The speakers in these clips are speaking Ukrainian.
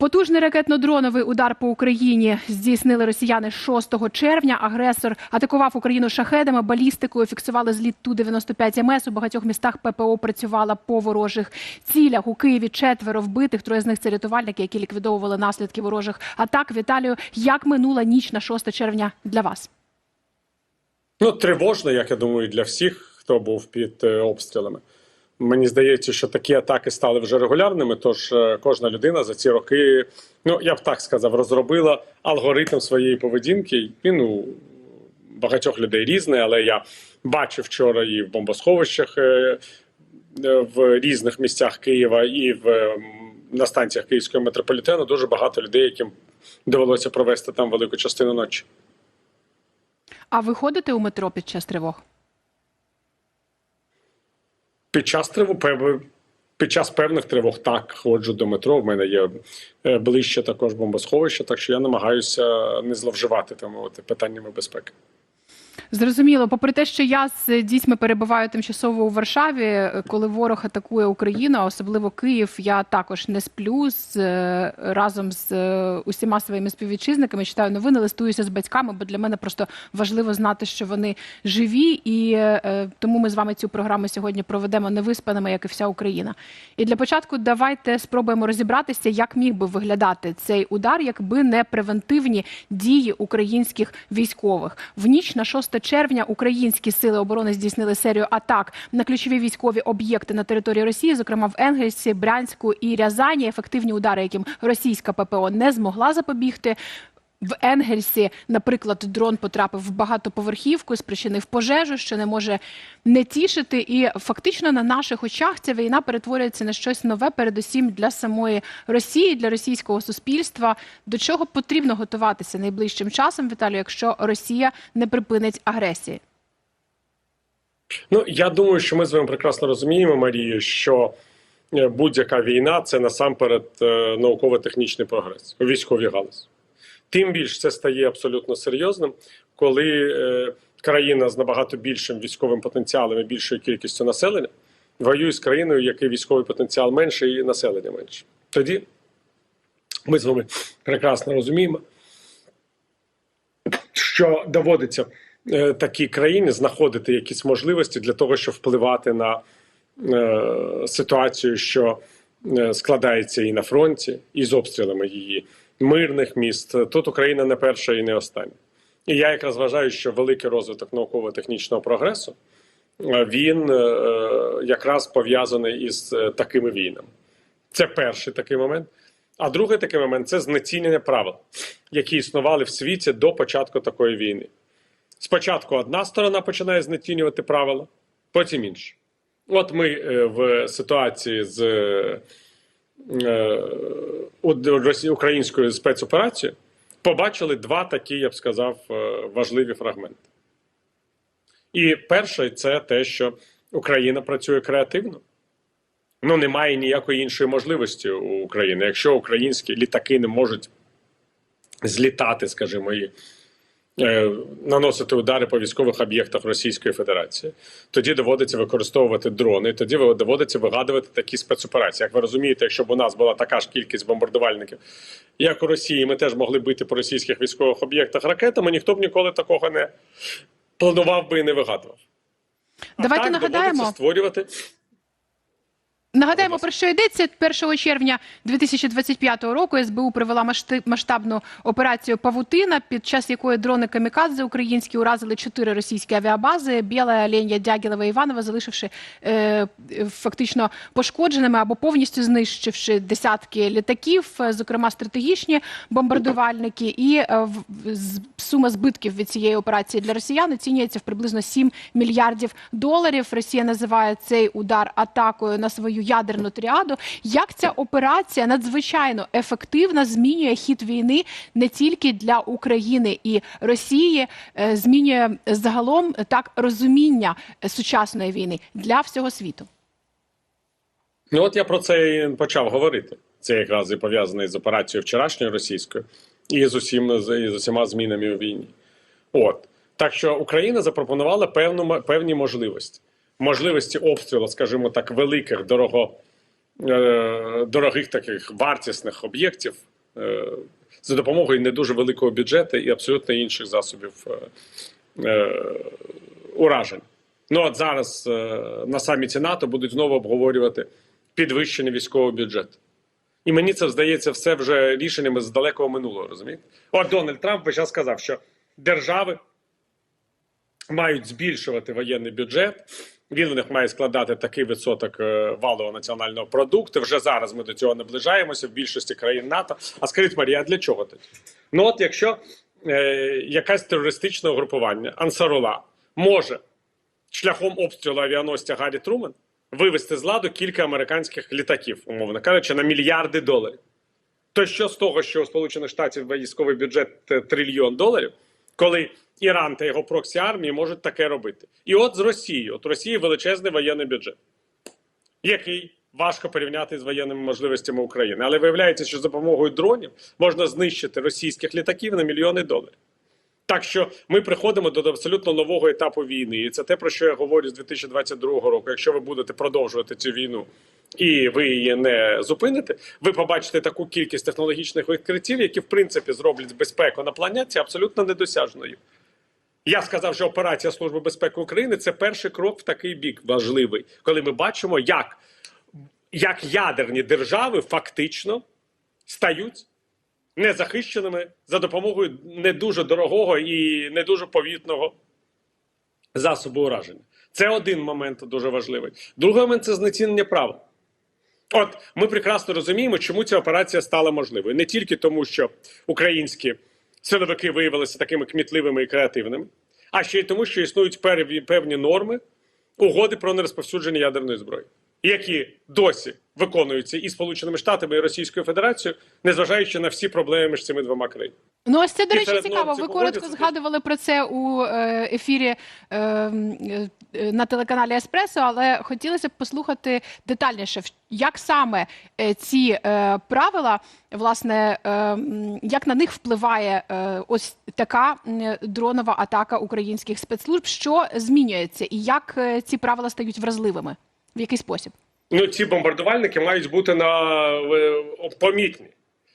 Потужний ракетно-дроновий удар по Україні здійснили росіяни 6 червня. Агресор атакував Україну шахедами, балістикою. Фіксували зліт Ту-95 МС. У багатьох містах ППО працювала по ворожих цілях. У Києві четверо вбитих. Троє з них це рятувальники, які ліквідовували наслідки ворожих атак. Віталію, як минула ніч на 6 червня для вас? Ну, тривожно, як я думаю, для всіх, хто був під е, обстрілами. Мені здається, що такі атаки стали вже регулярними. Тож е, кожна людина за ці роки, ну я б так сказав, розробила алгоритм своєї поведінки. Він у багатьох людей різний, але я бачив вчора і в бомбосховищах е, е, в різних місцях Києва, і в на станціях Київського метрополітену дуже багато людей, яким довелося провести там велику частину ночі. А ви ходите у метро під час тривог? Під час тривог під час певних тривог так ходжу до метро. В мене є е, ближче також бомбосховище, так що я намагаюся не зловживати там питаннями безпеки. Зрозуміло, попри те, що я з дітьми перебуваю тимчасово у Варшаві, коли ворог атакує Україну, особливо Київ, я також не сплю з е, разом з е, усіма своїми співвітчизниками. Читаю новини, листуюся з батьками, бо для мене просто важливо знати, що вони живі, і е, тому ми з вами цю програму сьогодні проведемо невиспаними, як і вся Україна. І для початку давайте спробуємо розібратися, як міг би виглядати цей удар, якби не превентивні дії українських військових. В ніч на 6 червня українські сили оборони здійснили серію атак на ключові військові об'єкти на території Росії, зокрема в Енгельсі, Брянську і Рязані. Ефективні удари, яким російська ППО не змогла запобігти. В Енгельсі, наприклад, дрон потрапив в багатоповерхівку, спричинив пожежу, що не може не тішити. І фактично на наших очах ця війна перетворюється на щось нове, передусім для самої Росії, для російського суспільства. До чого потрібно готуватися найближчим часом, Віталію, якщо Росія не припинить агресії? Ну я думаю, що ми з вами прекрасно розуміємо, Марію, що е, будь-яка війна це насамперед е, науково-технічний прогрес у військовій галузі. Тим більше це стає абсолютно серйозним, коли е, країна з набагато більшим військовим потенціалом і більшою кількістю населення воює з країною, який військовий потенціал менше і населення менше. Тоді ми з вами прекрасно розуміємо, що доводиться е, такій країні знаходити якісь можливості для того, щоб впливати на е, ситуацію, що е, складається і на фронті, і з обстрілами її мирних міст. Тут Україна не перша і не остання. І я якраз вважаю, що великий розвиток науково-технічного прогресу е, він е, якраз пов'язаний із е, такими війнами. Це перший такий момент. А другий такий момент це знецінення правил, які існували в світі до початку такої війни. Спочатку одна сторона починає знецінювати правила, потім інша. От ми в ситуації з е, у- росі- українською спецоперацією побачили два такі, я б сказав, е, важливі фрагменти. І перший це те, що Україна працює креативно. Ну, немає ніякої іншої можливості у України. Якщо українські літаки не можуть злітати, скажімо, і наносити удари по військових об'єктах Російської Федерації, тоді доводиться використовувати дрони, тоді доводиться вигадувати такі спецоперації. Як ви розумієте, якщо б у нас була така ж кількість бомбардувальників, як у Росії, ми теж могли бити по російських військових об'єктах ракетами, ніхто б ніколи такого не планував би і не вигадував. А Давайте так нагадаємо. створювати Нагадаємо про що йдеться 1 червня 2025 року. СБУ провела масштабну операцію Павутина, під час якої дрони камікадзе українські уразили чотири російські авіабази: Біла, Оленя, Дягілева, Іванова, залишивши е, фактично пошкодженими або повністю знищивши десятки літаків, е, зокрема стратегічні бомбардувальники. І е, сума збитків від цієї операції для росіян оцінюється в приблизно 7 мільярдів доларів. Росія називає цей удар атакою на свою ядерну тріаду. Як ця операція надзвичайно ефективно змінює хід війни не тільки для України і Росії, е, змінює загалом так розуміння е, сучасної війни для всього світу. Ну, от я про це і почав говорити. Це якраз і пов'язане з операцією вчорашньою російською і з усім і з усіма змінами у війні. От так що Україна запропонувала певну певні можливості, можливості обстрілу, скажімо так, великих дорого е, дорогих таких вартісних об'єктів е, за допомогою не дуже великого бюджету і абсолютно інших засобів е, уражень. Ну от зараз на саміті НАТО будуть знову обговорювати підвищення військового бюджету. І мені це здається все вже рішеннями з далекого минулого, розумієте? От Дональд Трамп час сказав, що держави мають збільшувати воєнний бюджет. Він в них має складати такий відсоток е, валового національного продукту. Вже зараз ми до цього наближаємося в більшості країн НАТО. А скажіть, Марія, для чого тоді? Ну от якщо е, якась терористичне угрупування Ансарула може шляхом обстрілу авіаносця Гаррі Трумен вивести з ладу кілька американських літаків, умовно кажучи, на мільярди доларів. То що з того, що у Сполучених Штатів військовий бюджет е, трильйон доларів, коли Іран та його проксі армії можуть таке робити? І от з Росією, от Росії величезний воєнний бюджет, який важко порівняти з воєнними можливостями України. Але виявляється, що за допомогою дронів можна знищити російських літаків на мільйони доларів. Так що ми приходимо до абсолютно нового етапу війни, і це те, про що я говорю з 2022 року. Якщо ви будете продовжувати цю війну і ви її не зупините, ви побачите таку кількість технологічних відкриттів, які в принципі зроблять безпеку на планеті абсолютно недосяжною. Я сказав, що операція Служби безпеки України це перший крок в такий бік важливий, коли ми бачимо, як, як ядерні держави фактично стають незахищеними за допомогою не дуже дорогого і не дуже повітного засобу ураження. Це один момент дуже важливий. Другий момент це знецінення права. От ми прекрасно розуміємо, чому ця операція стала можливою. Не тільки тому, що українські силовики виявилися такими кмітливими і креативними, а ще й тому, що існують певні- певні норми угоди про нерозповсюдження ядерної зброї, які досі виконуються і Сполученими Штатами, і Російською Федерацією, незважаючи на всі проблеми між цими двома країнами. Ну, ось це, до речі, цікаво. Ви коротко згадували про це у е, ефірі е, е, на телеканалі Еспресо, але хотілося б послухати детальніше, як саме е, ці е, правила, власне, е, як на них впливає е, ось така дронова атака українських спецслужб, що змінюється, і як е, ці правила стають вразливими? В який спосіб? Ну, ці бомбардувальники мають бути на е, помітні,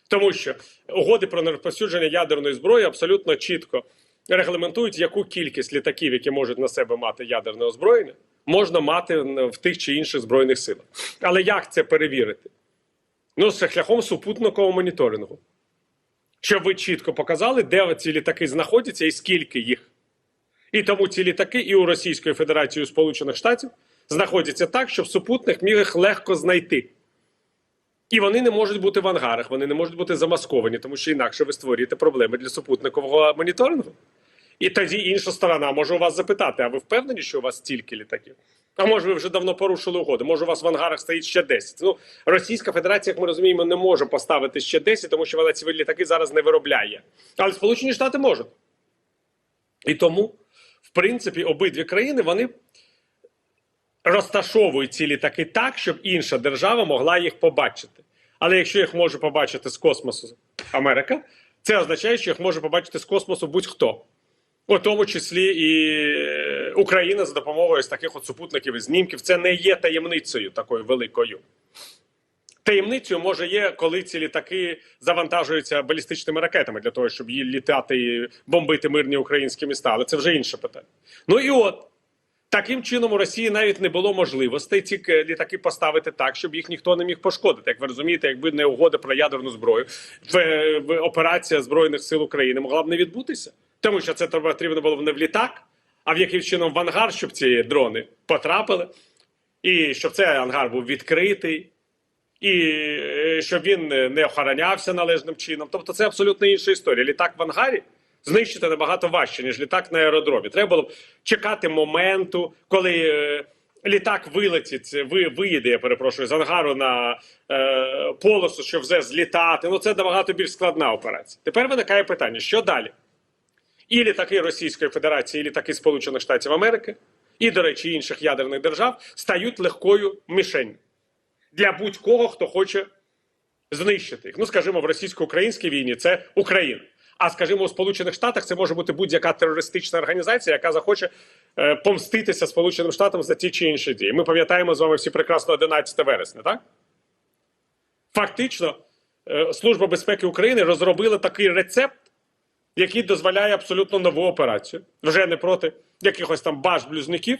тому що угоди про нерозповсюдження ядерної зброї абсолютно чітко регламентують, яку кількість літаків, які можуть на себе мати ядерне озброєння, можна мати в тих чи інших збройних силах. Але як це перевірити? Ну, це шляхом супутникового моніторингу. Щоб ви чітко показали, де ці літаки знаходяться і скільки їх. І тому ці літаки і у Російської Федерації, і у Сполучених Штатів знаходяться так, щоб супутник міг їх легко знайти. І вони не можуть бути в ангарах, вони не можуть бути замасковані, тому що інакше ви створюєте проблеми для супутникового моніторингу. І тоді інша сторона може у вас запитати: а ви впевнені, що у вас стільки літаків? А може, ви вже давно порушили угоди? Може, у вас в ангарах стоїть ще 10? Ну, Російська Федерація, як ми розуміємо, не може поставити ще 10, тому що вона ці літаки зараз не виробляє. Але Сполучені Штати можуть. І тому, в принципі, обидві країни вони розташовують ці літаки так, щоб інша держава могла їх побачити. Але якщо їх може побачити з космосу Америка, це означає, що їх може побачити з космосу будь-хто. У тому числі і е, Україна за допомогою ось таких от супутників і знімків. Це не є таємницею такою великою. Таємницею може є, коли ці літаки завантажуються балістичними ракетами для того, щоб її літати і бомбити мирні українські міста. Але це вже інше питання. Ну і от таким чином у Росії навіть не було можливостей ці літаки поставити так, щоб їх ніхто не міг пошкодити. Як ви розумієте, якби не угода про ядерну зброю, в, в операція збройних сил України могла б не відбутися, тому що це потрібно було не в літак, а в якимсь чином в ангар, щоб ці дрони потрапили, і щоб цей ангар був відкритий і е, щоб він не не охоронявся належним чином. Тобто це абсолютно інша історія. Літак в ангарі знищити набагато важче, ніж літак на аеродромі. Треба було б чекати моменту, коли е, літак вилетить, ви, виїде, я перепрошую, з ангару на е, полосу, щоб вже злітати. Ну це набагато більш складна операція. Тепер виникає питання: що далі? І літаки Російської Федерації, і літаки Сполучених Штатів Америки, і, до речі, інших ядерних держав стають легкою мішенью для будь-кого, хто хоче знищити їх. Ну, скажімо, в російсько-українській війні це Україна. А скажімо, у Сполучених Штатах це може бути будь-яка терористична організація, яка захоче е, помститися Сполученим Штатам за ті чи інші дії. Ми пам'ятаємо з вами всі прекрасно 11 вересня, так? Фактично, е, Служба безпеки України розробила такий рецепт, який дозволяє абсолютно нову операцію. Вже не проти якихось там баш-блюзників,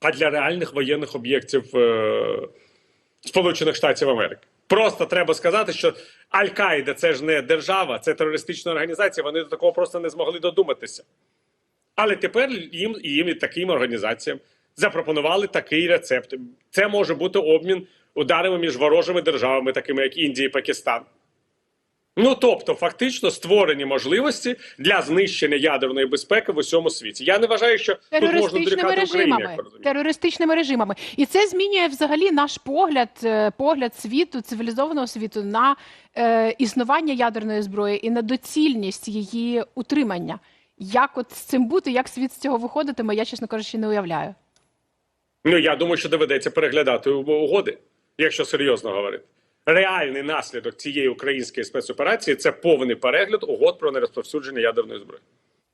а для реальних воєнних об'єктів е, Сполучених Штатів Америки. Просто треба сказати, що Аль-Каїда це ж не держава, це терористична організація. Вони до такого просто не змогли додуматися. Але тепер їм, їм і таким організаціям запропонували такий рецепт. Це може бути обмін ударами між ворожими державами, такими як Індія і Пакистан. Ну тобто, фактично створені можливості для знищення ядерної безпеки в усьому світі. Я не вважаю, що тут можна дорікати Україні, режимами, ви терористичними режимами, і це змінює взагалі наш погляд, е, погляд світу, цивілізованого світу на е, існування ядерної зброї і на доцільність її утримання. Як от з цим бути, як світ з цього виходитиме, я чесно кажучи, не уявляю. Ну я думаю, що доведеться переглядати угоди, якщо серйозно говорити. Реальний наслідок цієї української спецоперації це повний перегляд угод про нерозповсюдження ядерної зброї.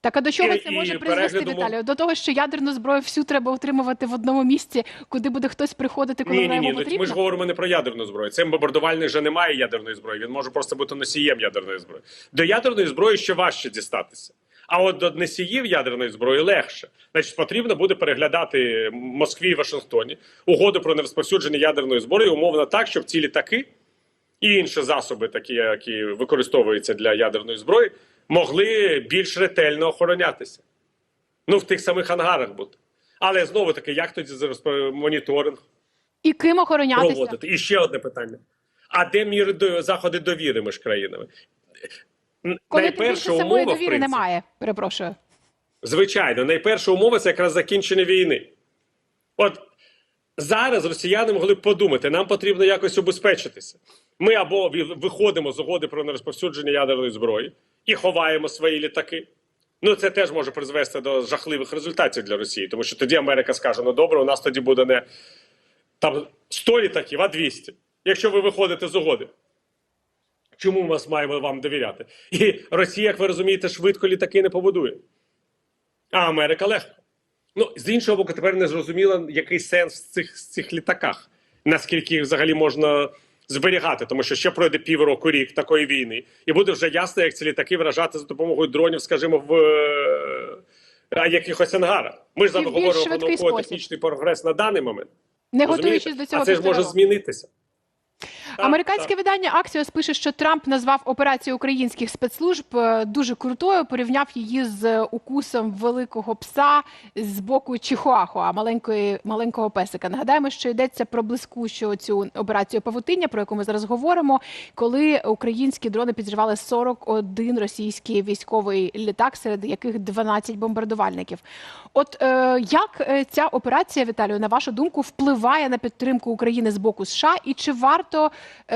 Так а до чого це і може призвести, Віталію? До того, що ядерну зброю всю треба утримувати в одному місці, куди буде хтось приходити, коли Ні, вона ні, ні. йому Ну, потрібна? ми ж говоримо не про ядерну зброю. Цей бомбардувальник вже не має ядерної зброї. Він може просто бути носієм ядерної зброї. До ядерної зброї ще важче дістатися. А от до носіїв ядерної зброї легше. Значить, потрібно буде переглядати Москві і Вашингтоні угоду про нерозповсюдження ядерної зброї умовно так, щоб ці літаки і інші засоби, такі, які використовуються для ядерної зброї, могли більш ретельно охоронятися. Ну, в тих самих ангарах бути. Але знову таки, як тоді зараз моніторинг? І ким охоронятися? проводити. І ще одне питання: а де міри до заходи довіри між країнами? Коли самої умова, в довіри принципі, немає. Перепрошую. звичайно, найперша умова це якраз закінчення війни. От зараз росіяни могли б подумати, нам потрібно якось убезпечитися. Ми або виходимо з угоди про нерозповсюдження ядерної зброї і ховаємо свої літаки. Ну, це теж може призвести до жахливих результатів для Росії, тому що тоді Америка скаже: ну добре, у нас тоді буде не там 100 літаків, а 200, якщо ви виходите з угоди. Чому ми маємо вам довіряти? І Росія, як ви розумієте, швидко літаки не побудує. А Америка легко. Ну, з іншого боку, тепер не зрозуміло, який сенс в цих, в цих літаках, наскільки їх взагалі можна зберігати, тому що ще пройде півроку рік такої війни, і буде вже ясно, як ці літаки вражати за допомогою дронів, скажімо, в е, якихось ангарах. Ми ж зараз говоримо про науково-технічний прогрес на даний момент. Не готуючись до цього а це ж може змінитися. Американське видання Axios пише, що Трамп назвав операцію українських спецслужб е, дуже крутою. Порівняв її з укусом великого пса з боку Чихуахуа, маленької маленького песика. Нагадаємо, що йдеться про блискучу цю операцію павутиння, про яку ми зараз говоримо, коли українські дрони підривали 41 російський військовий літак, серед яких 12 бомбардувальників. От е, як е, ця операція, Віталію, на вашу думку, впливає на підтримку України з боку США, і чи варто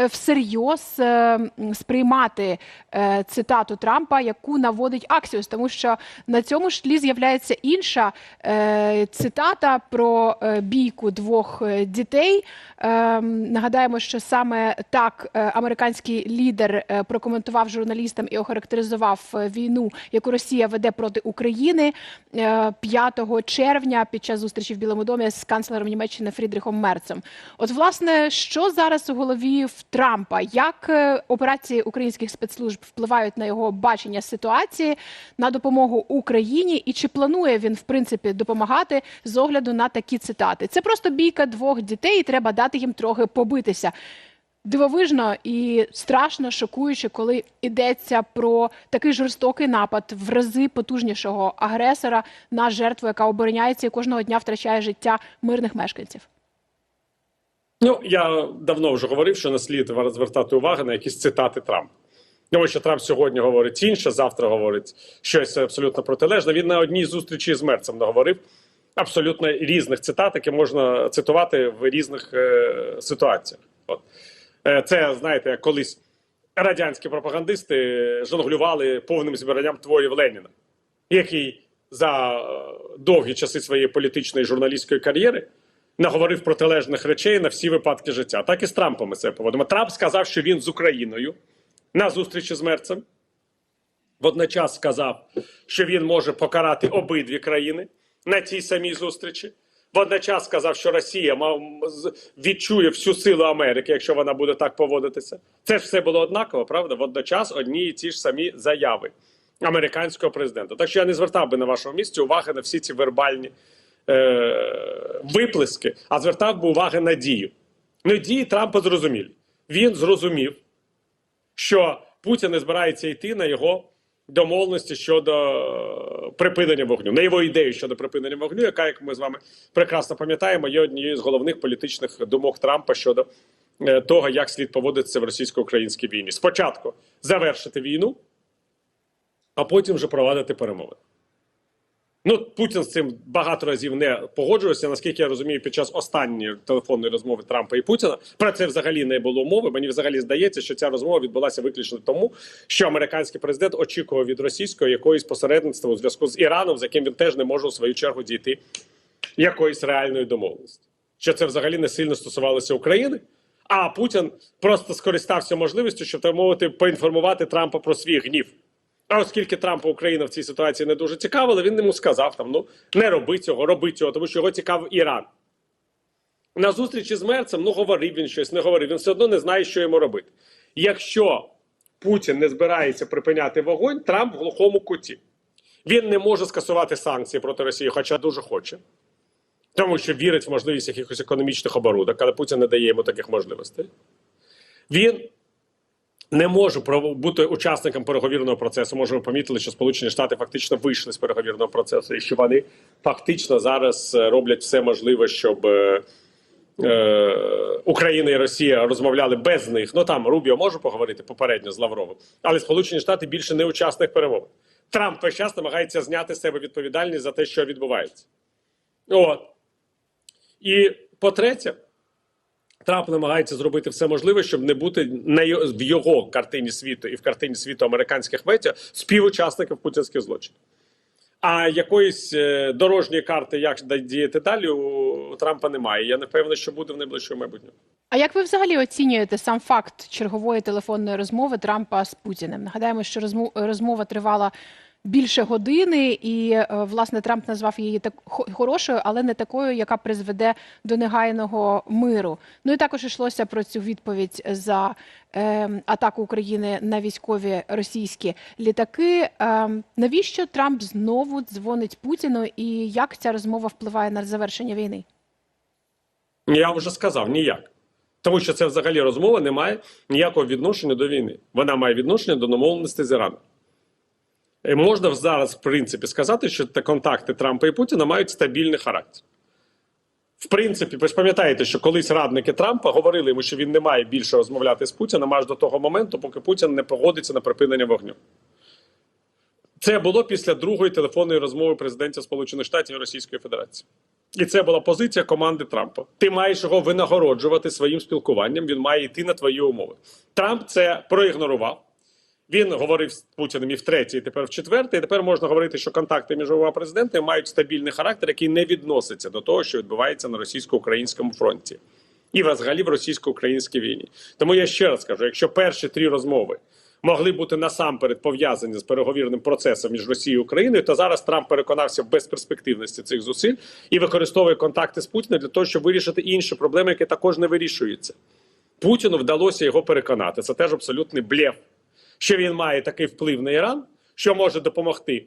всерйоз е, сприймати е, цитату Трампа, яку наводить Аксіос? Тому що на цьому ж тлі з'являється інша е, цитата про е, бійку двох е, дітей. Е, нагадаємо, що саме так е, американський лідер е, прокоментував журналістам і охарактеризував е, війну, яку Росія веде проти України е, 5 червня під час зустрічі в Білому домі з канцлером Німеччини Фрідріхом Мерцем. От, власне, що зараз у голові в Трампа? Як е, операції українських спецслужб впливають на його бачення ситуації на допомогу Україні, і чи планує він в принципі допомагати з огляду на такі цитати? Це просто бійка двох дітей, і треба дати їм трохи побитися. Дивовижно і страшно шокуюче, коли йдеться про такий жорстокий напад в рази потужнішого агресора на жертву, яка обороняється і кожного дня втрачає життя мирних мешканців. Ну, я давно вже говорив, що не слід звертати увагу на якісь цитати Трампа. Тому що Трамп сьогодні говорить інше, завтра говорить щось абсолютно протилежне. Він на одній зустрічі з Мерцем наговорив абсолютно різних цитат, які можна цитувати в різних е, ситуаціях. От. Е, це, знаєте, як колись радянські пропагандисти жонглювали повним збиранням творів Леніна, який за е, довгі часи своєї політичної журналістської кар'єри наговорив протилежних речей на всі випадки життя. Так і з Трампом ми це поводимо. Трамп сказав, що він з Україною на зустрічі з Мерцем. Водночас сказав, що він може покарати обидві країни на цій самій зустрічі. Водночас сказав, що Росія відчує всю силу Америки, якщо вона буде так поводитися. Це ж все було однаково, правда? Водночас одні і ті ж самі заяви американського президента. Так що я не звертав би на вашому місці уваги на всі ці вербальні е- виплески, а звертав би уваги на дію. Ну, дії Трампа зрозумілі. Він зрозумів, що Путін не збирається йти на його домовленості щодо припинення вогню, на його ідею щодо припинення вогню, яка, як ми з вами прекрасно пам'ятаємо, є однією з головних політичних думок Трампа щодо е, того, як слід поводитися в російсько-українській війні. Спочатку завершити війну, а потім вже провадити перемовини. Ну, Путін з цим багато разів не погоджувався. Наскільки я розумію, під час останньої телефонної розмови Трампа і Путіна про це взагалі не було мови. Мені взагалі здається, що ця розмова відбулася виключно тому, що американський президент очікував від російського якоїсь посередництва у зв'язку з Іраном, з яким він теж не може у свою чергу дійти якоїсь реальної домовленості. Що це взагалі не сильно стосувалося України. А Путін просто скористався можливістю, щоб мовити, поінформувати Трампа про свій гнів. А оскільки Трампа Україна в цій ситуації не дуже цікавила, він йому сказав там: ну не роби цього, роби цього, тому що його цікавив Іран. На зустрічі з мерцем, ну говорив він щось, не говорив. Він все одно не знає, що йому робити. Якщо Путін не збирається припиняти вогонь, Трамп в глухому куті. Він не може скасувати санкції проти Росії, хоча дуже хоче. Тому що вірить в можливість якихось економічних оборудок, але Путін не дає йому таких можливостей. Він не пров- бути учасником переговірного процесу. Може, ви помітили, що Сполучені Штати фактично вийшли з переговірного процесу, і що вони фактично зараз е, роблять все можливе, щоб е, е, Україна і Росія розмовляли без них. Ну там Рубіо може поговорити попередньо з Лавровим, але Сполучені Штати більше не учасник перемовин. Трамп весь час намагається зняти з себе відповідальність за те, що відбувається. От. І по-третє, Трамп намагається зробити все можливе, щоб не бути на в його картині світу і в картині світу американських медіа співучасників путінських злочинів. А якоїсь е, дорожньої карти, як діяти далі, у Трампа немає. Я не певний, що буде в найближчому майбутньому. А як ви взагалі оцінюєте сам факт чергової телефонної розмови Трампа з Путіним? Нагадаємо, що розмов- розмова тривала більше години, і е, власне Трамп назвав її так хо- хорошою, але не такою, яка призведе до негайного миру. Ну і також йшлося про цю відповідь за е, атаку України на військові російські літаки. Е, навіщо Трамп знову дзвонить Путіну, і як ця розмова впливає на завершення війни? Я вже сказав ніяк. Тому що це взагалі розмова не має ніякого відношення до війни. Вона має відношення до домовленості з Іраном. І можна зараз, в принципі, сказати, що та контакти Трампа і Путіна мають стабільний характер. В принципі, ви ж пам'ятаєте, що колись радники Трампа говорили йому, що він не має більше розмовляти з Путіним аж до того моменту, поки Путін не погодиться на припинення вогню. Це було після другої телефонної розмови президентів Сполучених Штатів і Російської Федерації. І це була позиція команди Трампа. Ти маєш його винагороджувати своїм спілкуванням. Він має йти на твої умови. Трамп це проігнорував. Він говорив з Путіним і втретє, і тепер в четверте. І тепер можна говорити, що контакти між обома президентами мають стабільний характер, який не відноситься до того, що відбувається на російсько-українському фронті, і взагалі в російсько-українській війні. Тому я ще раз кажу: якщо перші три розмови могли бути насамперед пов'язані з переговірним процесом між Росією і Україною, то зараз Трамп переконався в безперспективності цих зусиль і використовує контакти з Путіним для того, щоб вирішити інші проблеми, які також не вирішуються. Путіну вдалося його переконати. Це теж абсолютний блеф, що він має такий вплив на Іран, що може допомогти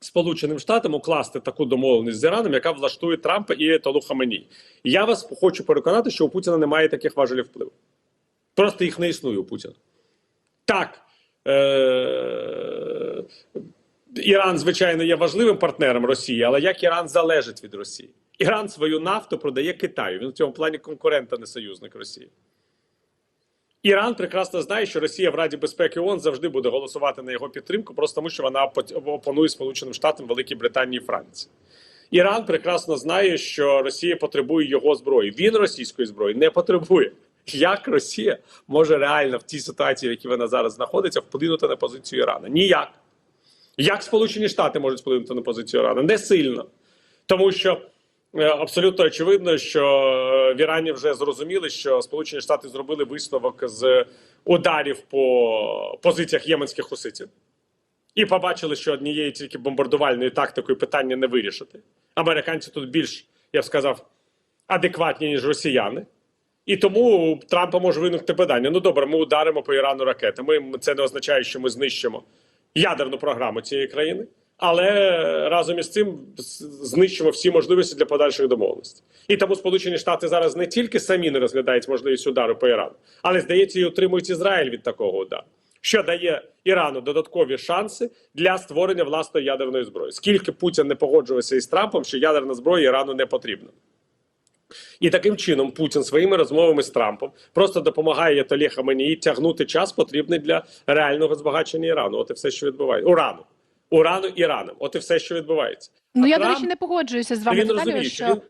Сполученим Штатам укласти таку домовленість з Іраном, яка влаштує Трампа і Толу Хаменій. І я вас хочу переконати, що у Путіна немає таких важелів впливу. Просто їх не існує у Путіна. Так, е- Іран, звичайно, є важливим партнером Росії, але як Іран залежить від Росії? Іран свою нафту продає Китаю. Він в цьому плані конкурент, а не союзник Росії. Іран прекрасно знає, що Росія в Раді безпеки ООН завжди буде голосувати на його підтримку, просто тому що вона опо- опонує Сполученим Штатам, Великій Британії і Франції. ІранПрекрасно знає, що Росія потребує його зброї. Він російської зброї не потребує. Як Росія може реально в тій ситуації, в якій вона зараз знаходиться, вплинути на позицію Ірана? Ніяк. Як Сполучені Штати можуть вплинути на позицію Ірана? Не сильно. Тому що абсолютно очевидно, що е, в Ірані вже зрозуміли, що Сполучені Штати зробили висновок з ударів по позиціях єменських хуситів. І побачили, що однією тільки бомбардувальною тактикою питання не вирішити. Американці тут більш я б сказав, адекватні, ніж росіяни. І тому Трампа може виникнути питання: ну добре, ми ударимо по Ірану ракетами. Це не означає, що ми знищимо ядерну програму цієї країни, але разом із цим знищимо всі можливості для подальших домовленостей. І тому Сполучені Штати зараз не тільки самі не розглядають можливість удару по Ірану, але здається, і отримують Ізраїль від такого удару. Що дає Ірану додаткові шанси для створення власної ядерної зброї. Скільки Путін не погоджувався із Трампом, що ядерна зброя Ірану не потрібна. І таким чином Путін своїми розмовами з Трампом просто допомагає Ятолі Хаменії тягнути час, потрібний для реального збагачення Ірану. От і все, що відбувається. Урану. Урану Іраном. От і все, що відбувається. Ну А я до речі не погоджуюся з вами, він Віталію, розуміє, що, що він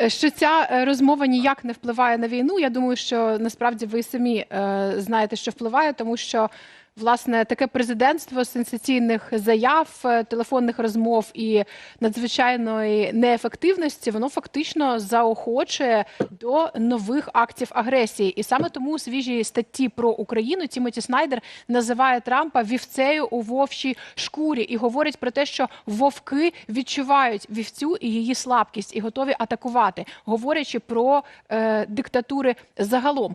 е, що ця е, розмова ніяк не впливає на війну. Я думаю, що насправді ви самі е, знаєте, що впливає, тому що. Власне, таке президентство сенсаційних заяв, е, телефонних розмов і надзвичайної неефективності, воно фактично заохочує до нових актів агресії. І саме тому у свіжій статті про Україну Тімоті Снайдер називає Трампа вівцею у вовчій шкурі і говорить про те, що вовки відчувають вівцю і її слабкість і готові атакувати, говорячи про е, диктатури загалом.